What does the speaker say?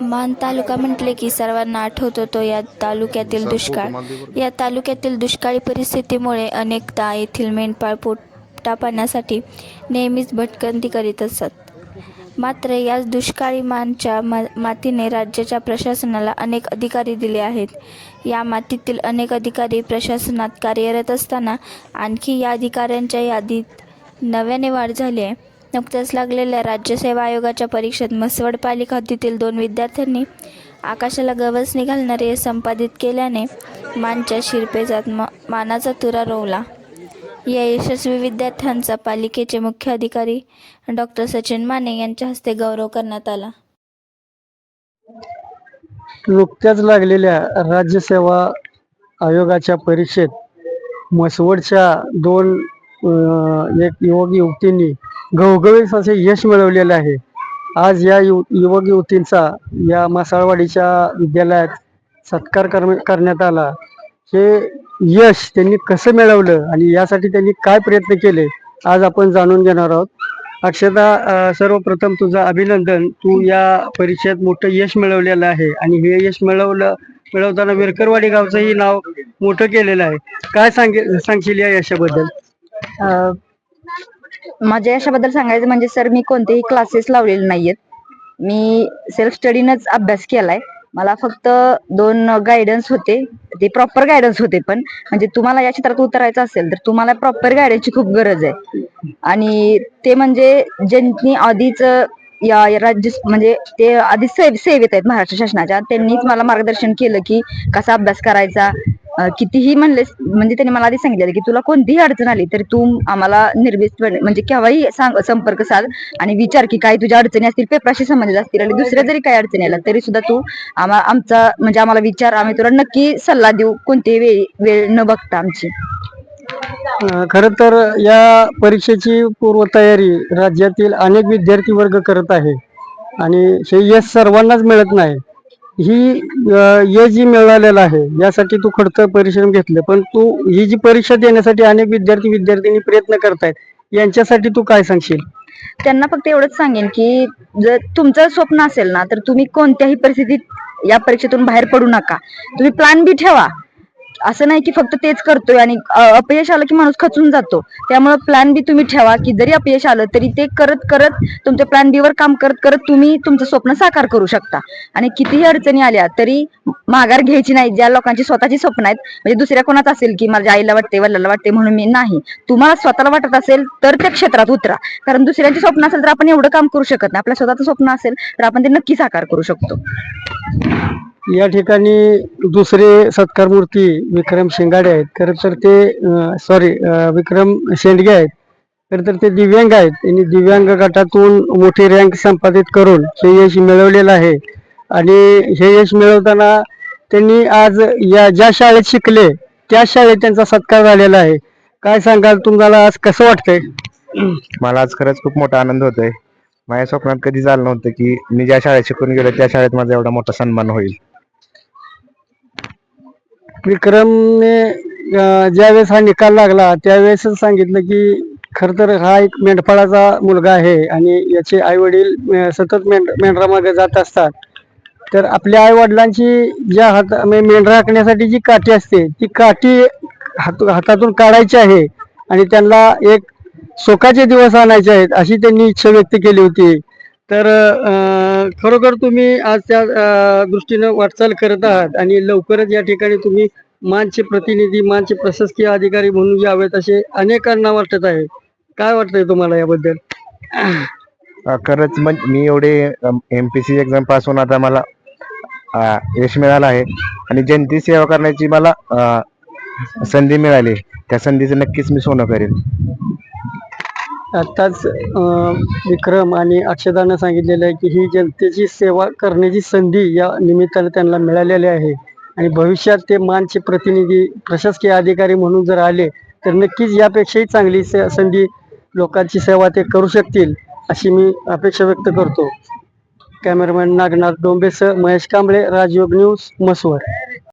मान तालुका म्हटले की सर्वांना आठवतो तो या तालुक्यातील दुष्काळ. या तालुक्यातील दुष्काळी परिस्थितीमुळे अनेकदा येथील मेंढपाळ पोटा पाण्यासाठी नेहमीच भटकंती करीत असत. मात्र याच दुष्काळी मानच्या मा मातीने राज्याच्या प्रशासनाला अनेक अधिकारी दिले आहेत. या मातीतील अनेक अधिकारी प्रशासनात कार्यरत असताना आणखी या अधिकाऱ्यांच्या यादीत नव्याने वाढ झाली आहे. नुकत्याच लागलेल्या राज्यसेवा आयोगाच्या परीक्षेत म्हसवड पालिका हद्दीतील दोन विद्यार्थ्यांनी आकाशाला गवसणी घालणारे संपादित केल्याने मानच्या शिरपेजात मा मानाचा तुरा रोवला. या यशस्वी विद्यार्थ्यांचा पालिकेचे मुख्य अधिकारी डॉक्टर सचिन माने यांच्या हस्ते गौरव करण्यात आला. नुकत्याच लागलेल्या राज्यसेवा आयोगाच्या परीक्षेत म्हसवडच्या दोन एक युवक युवतींनी घवघवीस असे यश मिळवलेले आहे. आज या यु युवक युवतींचा या मासाळवाडीच्या विद्यालयात सत्कार कर करण्यात आला. हे यश त्यांनी कसं मिळवलं आणि यासाठी त्यांनी काय प्रयत्न केले आज आपण जाणून घेणार आहोत. अक्षता सर्वप्रथम तुझं अभिनंदन. तू या परीक्षेत मोठं यश मिळवलेलं आहे आणि हे यश मिळवलं मिळवताना विरकरवाडी गावचंही नाव मोठं केलेलं आहे. काय सांगे सांगशील या यशाबद्दल? माझ्या यशाबद्दल सांगायचं म्हणजे सर मी कोणतेही क्लासेस लावलेले नाहीयेत. मी सेल्फ स्टडीनच अभ्यास केलाय. मला फक्त दोन गायडन्स होते. ते प्रॉपर गायडन्स होते पण. म्हणजे तुम्हाला या क्षेत्रात उतरायचं असेल तर तुम्हाला प्रॉपर गायडन्सची खूप गरज आहे. आणि ते म्हणजे ज्यांनी आधीच या राज्य म्हणजे ते आधी सेव सेवेत आहेत महाराष्ट्र शासनाच्या. त्यांनीच मला मार्गदर्शन केलं की कसा अभ्यास करायचा कितीही म्हणलेस म्हणजे त्यांनी मला आधी सांगितलेलं की तुला कोणतीही अडचण आली तरी तू आम्हाला निर्भीतपणे म्हणजे केव्हाही सांग संपर्क साध आणि विचार की काय तुझ्या अडचणी असतील पेपराशी संबंधित असतील आणि दुसऱ्या जरी काही अडचणी आल्या तरी सुद्धा तू आम्हा आमचा म्हणजे आम्हाला विचार आम्ही तुला नक्की सल्ला देऊ कोणतीही वेळ वेळ न बघता आमची. खर खरं तर या परीक्षेची पूर्वतयारी राज्यातील अनेक विद्यार्थी वर्ग करत आहे. आणि हे यश सर्वांनाच मिळत नाही. ही ये जी मिळालेलं आहे यासाठी तू खडतर परिश्रम घेतले पण तू ही जी परीक्षा देण्यासाठी अनेक विद्यार्थी विद्यार्थिनी प्रयत्न करतायत यांच्यासाठी तू काय सांगशील? त्यांना फक्त एवढंच सांगेन की जर तुमचं स्वप्न असेल ना तर तुम्ही कोणत्याही परिस्थितीत या परीक्षेतून बाहेर पडू नका. तुम्ही प्लॅन बी ठेवा. असं नाही की फक्त तेच करतोय आणि अपयश आलं की माणूस खचून जातो. त्यामुळे प्लॅन बी तुम्ही ठेवा की जरी अपयश आलं तरी ते करत करत तुमच्या प्लॅन बी वर काम करत करत तुम्ही तुमचं स्वप्न साकार करू शकता. आणि कितीही अडचणी आल्या तरी माघार घ्यायची नाही. ज्या लोकांची स्वतःची स्वप्न आहेत म्हणजे दुसऱ्या कोणात असेल की माझ्या आईला वाटते वडिलाला वाटते म्हणून मी नाही. तुम्हाला स्वतःला वाटत असेल तर त्या क्षेत्रात उतरा. कारण दुसऱ्यांची स्वप्न असेल तर आपण एवढं काम करू शकत नाही. आपल्या स्वतःचं स्वप्न असेल तर आपण ते नक्की साकार करू शकतो. या ठिकाणी दुसरे सत्कारमूर्ती विक्रम शेंगाडे आहेत. खरं तर ते सॉरी विक्रम शेंडगे आहेत. खरं तर ते दिव्यांग आहेत. त्यांनी दिव्यांग गटातून मोठी रँक संपादित करून हे यश मिळवलेलं आहे. आणि हे यश मिळवताना त्यांनी आज या ज्या शाळेत शिकले त्या शाळेत त्यांचा सत्कार झालेला आहे. काय सांगाल? तुम्हाला आज कसं वाटतंय? मला आज खरंच खूप मोठा आनंद होतोय. माझ्या स्वप्नात कधी झालं नव्हतं की मी ज्या शाळेत शिकून गेलो त्या शाळेत माझा एवढा मोठा सन्मान होईल. विक्रमने ज्यावेळेस हा निकाल लागला त्यावेळेसच सांगितलं की खर तर हा एक मेंढपाळाचा मुलगा आहे आणि याचे आई वडील सतत मेंढ मेंढरामागे जात असतात. तर आपल्या आई वडिलांची ज्या हात म्हणजे मेंढरा हाकण्यासाठी जी काठी असते ती काठी हात हातातून काढायची आहे आणि त्यांना एक शोकाचे दिवस आणायचे आहेत अशी त्यांनी इच्छा व्यक्त केली होती. तर खरोखर तुम्ही आज त्या दृष्टीनं वाटचाल करत आहात आणि लवकरच या ठिकाणी तुम्ही मानचे प्रतिनिधी मानचे प्रशासकीय अधिकारी म्हणून यावेत असे अनेकांना वाटत आहे. काय वाटतंय तुम्हाला याबद्दल? खरंच म्हणजे मी एवढे M P C exam pass होऊन आता मला यश मिळालं आहे. आणि जनतेची सेवा करण्याची मला संधी मिळाली. त्या संधीचं नक्कीच मी सोनं करेन. आत्ताच विक्रम आणि अक्षदानं सांगितलेलं आहे की ही जनतेची सेवा करण्याची संधी या निमित्तानं त्यांना मिळालेली आहे. आणि भविष्यात ते मानचे प्रतिनिधी प्रशासकीय अधिकारी म्हणून जर आले तर नक्कीच यापेक्षाही चांगली से संधी लोकांची सेवा ते करू शकतील अशी मी अपेक्षा व्यक्त करतो. कॅमेरामॅन नागनाथ डोंबेसह महेश कांबळे राजयोग न्यूज मसवड